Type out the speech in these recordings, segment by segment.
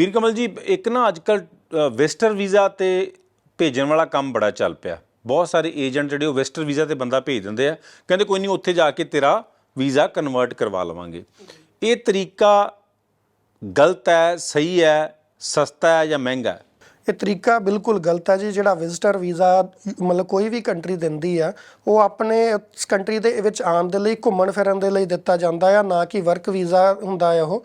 ਵੀਰ ਕਮਲ ਜੀ, ਇੱਕ ਨਾ ਅੱਜਕੱਲ ਵੈਸਟਰ ਵੀਜ਼ਾ ਤੇ ਭੇਜਣ ਵਾਲਾ ਕੰਮ ਬੜਾ ਚੱਲ ਪਿਆ। ਬਹੁਤ ਸਾਰੇ ਏਜੰਟ ਜਿਹੜੇ ਉਹ ਵੈਸਟਰ ਵੀਜ਼ਾ ਤੇ ਬੰਦਾ ਭੇਜ ਦਿੰਦੇ ਆ। ਕਹਿੰਦੇ ਕੋਈ ਨਹੀਂ, ਉੱਥੇ ਜਾ ਕੇ ਤੇਰਾ ਵੀਜ਼ਾ ਕਨਵਰਟ ਕਰਵਾ ਲਵਾਂਗੇ। ਇਹ ਤਰੀਕਾ ਗਲਤ ਹੈ, ਸਹੀ ਹੈ, ਸਸਤਾ ਹੈ ਜਾਂ ਮਹਿੰਗਾ ਹੈ? ਇਹ ਤਰੀਕਾ ਬਿਲਕੁਲ ਗਲਤ ਹੈ ਜੀ। ਜਿਹੜਾ ਵਿਜ਼ਟਰ ਵੀਜ਼ਾ ਮਤਲਬ ਕੋਈ ਵੀ ਕੰਟਰੀ ਦਿੰਦੀ ਆ, ਉਹ ਆਪਣੇ ਉਸ ਕੰਟਰੀ ਦੇ ਵਿੱਚ ਆਉਣ ਦੇ ਲਈ, ਘੁੰਮਣ ਫਿਰਨ ਦੇ ਲਈ ਦਿੱਤਾ ਜਾਂਦਾ ਆ, ਨਾ ਕਿ ਵਰਕ ਵੀਜ਼ਾ ਹੁੰਦਾ ਆ ਉਹ।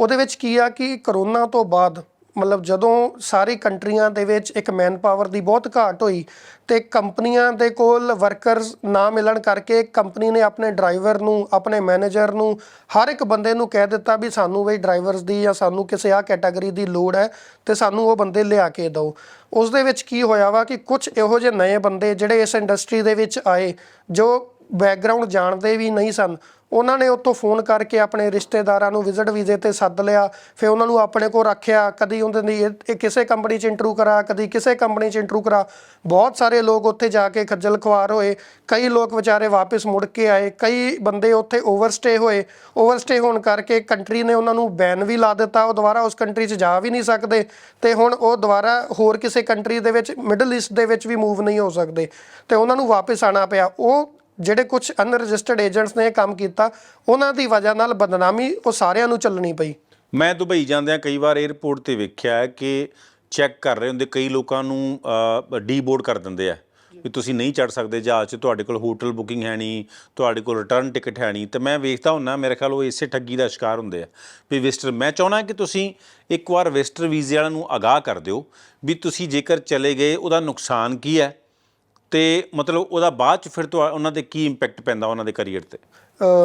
ਉਹਦੇ ਵਿੱਚ ਕੀ ਆ ਕਿ ਕਰੋਨਾ ਤੋਂ ਬਾਅਦ ਮਤਲਬ ਜਦੋਂ ਸਾਰੀ ਕੰਟਰੀਆਂ ਦੇ ਵਿੱਚ ਇੱਕ ਮੈਨ ਪਾਵਰ ਦੀ ਬਹੁਤ ਘਾਟ ਹੋਈ ਤੇ ਕੰਪਨੀਆਂ ਦੇ ਕੋਲ ਵਰਕਰਸ ਨਾ ਮਿਲਣ ਕਰਕੇ ਕੰਪਨੀ ਨੇ ਆਪਣੇ ਡਰਾਈਵਰ ਨੂੰ, ਆਪਣੇ ਮੈਨੇਜਰ ਨੂੰ, ਹਰ ਇੱਕ ਬੰਦੇ ਨੂੰ ਕਹਿ ਦਿੱਤਾ ਵੀ ਸਾਨੂੰ ਵੀ ਡਰਾਈਵਰਸ ਦੀ ਜਾਂ ਸਾਨੂੰ ਕਿਸੇ ਆ ਕੈਟਾਗਰੀ ਦੀ ਲੋੜ ਹੈ ਤੇ ਸਾਨੂੰ ਉਹ ਬੰਦੇ ਲਿਆ ਕੇ ਦਿਓ। ਉਸ ਦੇ ਵਿੱਚ ਕੀ ਹੋਇਆ ਵਾ ਕਿ ਕੁਝ ਇਹੋ ਜਿਹੇ ਨਵੇਂ ਬੰਦੇ ਜਿਹੜੇ ਇਸ ਇੰਡਸਟਰੀ ਦੇ ਵਿੱਚ ਆਏ, ਜੋ ਬੈਕਗ੍ਰਾਉਂਡ ਜਾਣਦੇ ਵੀ ਨਹੀਂ ਸਨ ਉਹਨਾਂ ਨੇ ਉੱਥੋਂ ਫੋਨ ਕਰਕੇ ਆਪਣੇ ਰਿਸ਼ਤੇਦਾਰਾਂ ਨੂੰ ਵਿਜ਼ਿਟ ਵੀਜ਼ੇ ਤੇ ਸੱਦ ਲਿਆ, ਫਿਰ ਉਹਨਾਂ ਨੂੰ ਆਪਣੇ ਕੋਲ ਰੱਖਿਆ, ਕਦੀ ਉਹਨਾਂ ਦੀ ਇਹ- ਕਿਸੇ ਕੰਪਨੀ 'ਚ ਇੰਟਰਵਿਊ ਕਰਾ, ਕਦੀ ਕਿਸੇ ਕੰਪਨੀ 'ਚ ਇੰਟਰਵਿਊ ਕਰਾ। ਬਹੁਤ ਸਾਰੇ ਲੋਕ ਉੱਥੇ ਜਾ ਕੇ ਖੱਜਲ ਖੁਆਰ ਹੋਏ, ਕਈ ਲੋਕ ਵਿਚਾਰੇ ਵਾਪਸ ਮੁੜ ਕੇ ਆਏ, ਕਈ ਬੰਦੇ ਉੱਥੇ ਓਵਰਸਟੇ ਹੋਏ। ਓਵਰਸਟੇ ਹੋਣ ਕਰਕੇ ਕੰਟਰੀ ਨੇ ਉਹਨਾਂ ਨੂੰ ਬੈਨ ਵੀ ਲਾ ਦਿੱਤਾ, ਉਹ ਦੁਬਾਰਾ ਉਸ ਕੰਟਰੀ 'ਚ ਜਾ ਵੀ ਨਹੀਂ ਸਕਦੇ ਤੇ ਹੁਣ ਉਹ ਦੁਬਾਰਾ ਹੋਰ ਕਿਸੇ ਕੰਟਰੀ ਦੇ ਵਿੱਚ ਮਿਡਲ ਈਸਟ ਦੇ ਵਿੱਚ ਵੀ ਮੂਵ ਨਹੀਂ ਹੋ ਸਕਦੇ ਤੇ ਉਹਨਾਂ ਨੂੰ ਵਾਪਸ ਆਣਾ ਪਿਆ। ਉਹ ਜਿਹੜੇ ਕੁਝ ਅਨਰਜਿਸਟਰਡ ਏਜੰਟਸ ਨੇ ਇਹ ਕੰਮ ਕੀਤਾ, ਉਹਨਾਂ ਦੀ ਵਜ੍ਹਾ ਨਾਲ ਬਦਨਾਮੀ ਉਹ ਸਾਰਿਆਂ ਨੂੰ ਚੱਲਣੀ ਪਈ। ਮੈਂ ਦੁਬਈ ਜਾਂਦਿਆਂ ਕਈ ਵਾਰ 에ਅਰਪੋਰਟ ਤੇ ਵੇਖਿਆ ਹੈ ਕਿ ਚੈੱਕ ਕਰ ਰਹੇ ਹੁੰਦੇ, ਕਈ ਲੋਕਾਂ ਨੂੰ ਡੀਬੋਰਡ ਕਰ ਦਿੰਦੇ ਆ ਵੀ ਤੁਸੀਂ ਨਹੀਂ ਚੜ ਸਕਦੇ, ਜਹਾਜ਼ 'ਚ ਤੁਹਾਡੇ ਕੋਲ ਹੋਟਲ ਬੁਕਿੰਗ ਹੈ ਨਹੀਂ, ਤੁਹਾਡੇ ਕੋਲ ਰਿਟਰਨ ਟਿਕਟ ਹੈ ਨਹੀਂ। ਤੇ ਮੈਂ ਵੇਖਦਾ ਹੁੰਨਾ ਮੇਰੇ ਖਿਆਲ ਉਹ ਇਸੇ ਠੱਗੀ ਦਾ ਸ਼ਿਕਾਰ ਹੁੰਦੇ ਆ ਵੀ ਵਿਜ਼ਟਰ ਮੈਂ ਚਾਹਣਾ ਕਿ ਤੁਸੀਂ ਇੱਕ ਵਾਰ ਵਿਜ਼ਟਰ ਵੀਜ਼ੇ ਵਾਲਿਆਂ ਨੂੰ ਆਗਾਹ ਕਰ ਦਿਓ ਵੀ ਤੁਸੀਂ ਜੇਕਰ ਚਲੇ ਗਏ, ਉਹਦਾ ਨੁਕਸਾਨ ਕੀ ਹੈ? ਤੇ ਮਤਲਬ ਉਹਦਾ ਬਾਅਦ ਚ ਫਿਰ ਤੁਹਾ, ਉਹਨਾਂ ਤੇ ਕੀ ਇੰਪੈਕਟ ਪੈਂਦਾ ਉਹਨਾਂ ਦੇ ਕੈਰੀਅਰ ਤੇ?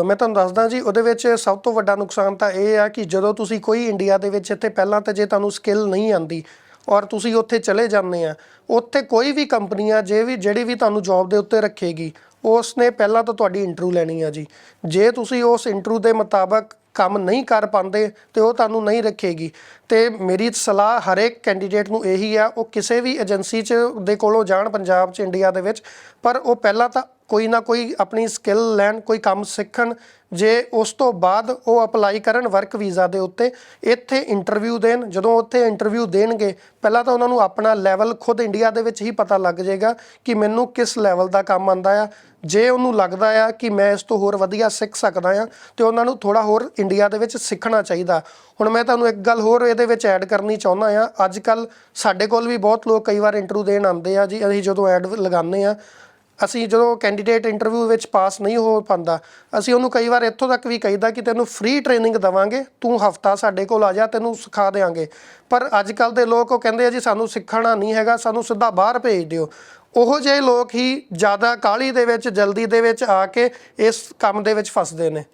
ਮੈਂ ਤੁਹਾਨੂੰ ਦੱਸਦਾ ਜੀ, ਉਹਦੇ ਵਿੱਚ ਸਭ ਤੋਂ ਵੱਡਾ ਨੁਕਸਾਨ ਤਾਂ ਇਹ ਆ ਕਿ ਜਦੋਂ ਤੁਸੀਂ ਕੋਈ ਇੰਡੀਆ ਦੇ ਵਿੱਚ ਇੱਥੇ ਪਹਿਲਾਂ ਤਾਂ ਜੇ ਤੁਹਾਨੂੰ ਸਕਿੱਲ ਨਹੀਂ ਆਂਦੀ ਔਰ ਤੁਸੀਂ ਉੱਥੇ ਚਲੇ ਜਾਂਦੇ ਆ, ਉੱਥੇ ਕੋਈ ਵੀ ਕੰਪਨੀ ਆ, ਜੇ ਵੀ, ਜਿਹੜੀ ਵੀ ਤੁਹਾਨੂੰ ਜੌਬ ਦੇ ਉੱਤੇ ਰੱਖੇਗੀ ਉਸ ਨੇ ਪਹਿਲਾਂ ਤਾਂ ਤੁਹਾਡੀ ਇੰਟਰਵਿਊ ਲੈਣੀ ਆ ਜੀ। ਜੇ ਤੁਸੀਂ ਉਸ ਇੰਟਰਵਿਊ ਦੇ ਮੁਤਾਬਕ ਕੰਮ ਨਹੀਂ ਕਰ ਪਾਉਂਦੇ ਤੇ ਉਹ ਤੁਹਾਨੂੰ ਨਹੀਂ ਰੱਖੇਗੀ। ਤੇ ਮੇਰੀ ਸਲਾਹ ਹਰੇਕ ਕੈਂਡੀਡੇਟ ਨੂੰ ਇਹੀ ਆ, ਉਹ ਕਿਸੇ ਵੀ ਏਜੰਸੀ 'ਚ, ਦੇ ਕੋਲੋਂ ਜਾਣ ਪੰਜਾਬ 'ਚ ਇੰਡੀਆ ਦੇ ਵਿੱਚ, ਪਰ ਉਹ ਪਹਿਲਾਂ ਤਾਂ ਕੋਈ ਨਾ ਕੋਈ ਆਪਣੀ ਸਕਿੱਲ ਲੈਣ, ਕੋਈ ਕੰਮ ਸਿੱਖਣ, ਜੇ ਉਸ ਤੋਂ ਬਾਅਦ ਉਹ ਅਪਲਾਈ ਕਰਨ ਵਰਕ ਵੀਜ਼ਾ ਦੇ ਉੱਤੇ, ਇੱਥੇ ਇੰਟਰਵਿਊ ਦੇਣ, ਜਦੋਂ ਉੱਥੇ ਇੰਟਰਵਿਊ ਦੇਣਗੇ, ਪਹਿਲਾਂ ਤਾਂ ਉਹਨਾਂ ਨੂੰ ਆਪਣਾ ਲੈਵਲ ਖੁਦ ਇੰਡੀਆ ਦੇ ਵਿੱਚ ਹੀ ਪਤਾ ਲੱਗ ਜਾਏਗਾ ਕਿ ਮੈਨੂੰ ਕਿਸ ਲੈਵਲ ਦਾ ਕੰਮ ਆਂਦਾ ਆ। ਜੇ ਉਹਨੂੰ ਲੱਗਦਾ ਆ ਕਿ ਮੈਂ ਇਸ ਤੋਂ ਹੋਰ ਵਧੀਆ ਸਿੱਖ ਸਕਦਾ ਆ, ਤੇ ਉਹਨਾਂ ਨੂੰ ਥੋੜਾ ਹੋਰ ਇੰਡੀਆ ਦੇ ਵਿੱਚ ਸਿੱਖਣਾ ਚਾਹੀਦਾ। ਹੁਣ ਮੈਂ ਤੁਹਾਨੂੰ ਇੱਕ ਗੱਲ ਹੋਰ ਇਹਦੇ ਵਿੱਚ ਐਡ ਕਰਨੀ ਚਾਹੁੰਦਾ ਆ। ਅੱਜ ਕੱਲ ਸਾਡੇ ਕੋਲ ਵੀ ਬਹੁਤ ਲੋਕ ਕਈ ਵਾਰ ਇੰਟਰਵਿਊ ਦੇਣ ਆਉਂਦੇ ਆ ਜੀ, ਅਸੀਂ ਜਦੋਂ ਐਡ ਲਗਾਉਂਦੇ ਆ ਅਸੀਂ ਜਦੋਂ ਕੈਂਡੀਡੇਟ ਇੰਟਰਵਿਊ ਵਿੱਚ ਪਾਸ ਨਹੀਂ ਹੋ ਪਾਉਂਦਾ, ਅਸੀਂ ਉਹਨੂੰ ਕਈ ਵਾਰ ਇੱਥੋਂ ਤੱਕ ਵੀ ਕਹੀਦਾ ਕਿ ਤੈਨੂੰ ਫ੍ਰੀ ਟ੍ਰੇਨਿੰਗ ਦਵਾਂਗੇ, ਤੂੰ ਹਫਤਾ ਸਾਡੇ ਕੋਲ ਆ ਜਾ, ਤੈਨੂੰ ਸਿਖਾ ਦੇਵਾਂਗੇ ਪਰ ਅੱਜ ਕੱਲ ਦੇ ਲੋਕ ਉਹ ਕਹਿੰਦੇ ਆ ਜੀ, ਸਾਨੂੰ ਸਿੱਖਣਾ ਨਹੀਂ ਹੈਗਾ, ਸਾਨੂੰ ਸਿੱਧਾ ਬਾਹਰ ਭੇਜ ਦਿਓ। ਉਹੋ ਜਿਹੇ ਲੋਕ ਹੀ ਜ਼ਿਆਦਾ ਕਾਹਲੀ ਦੇ ਵਿੱਚ, ਜਲਦੀ ਦੇ ਵਿੱਚ ਆ ਕੇ ਇਸ ਕੰਮ ਦੇ ਵਿੱਚ ਫਸਦੇ ਨੇ।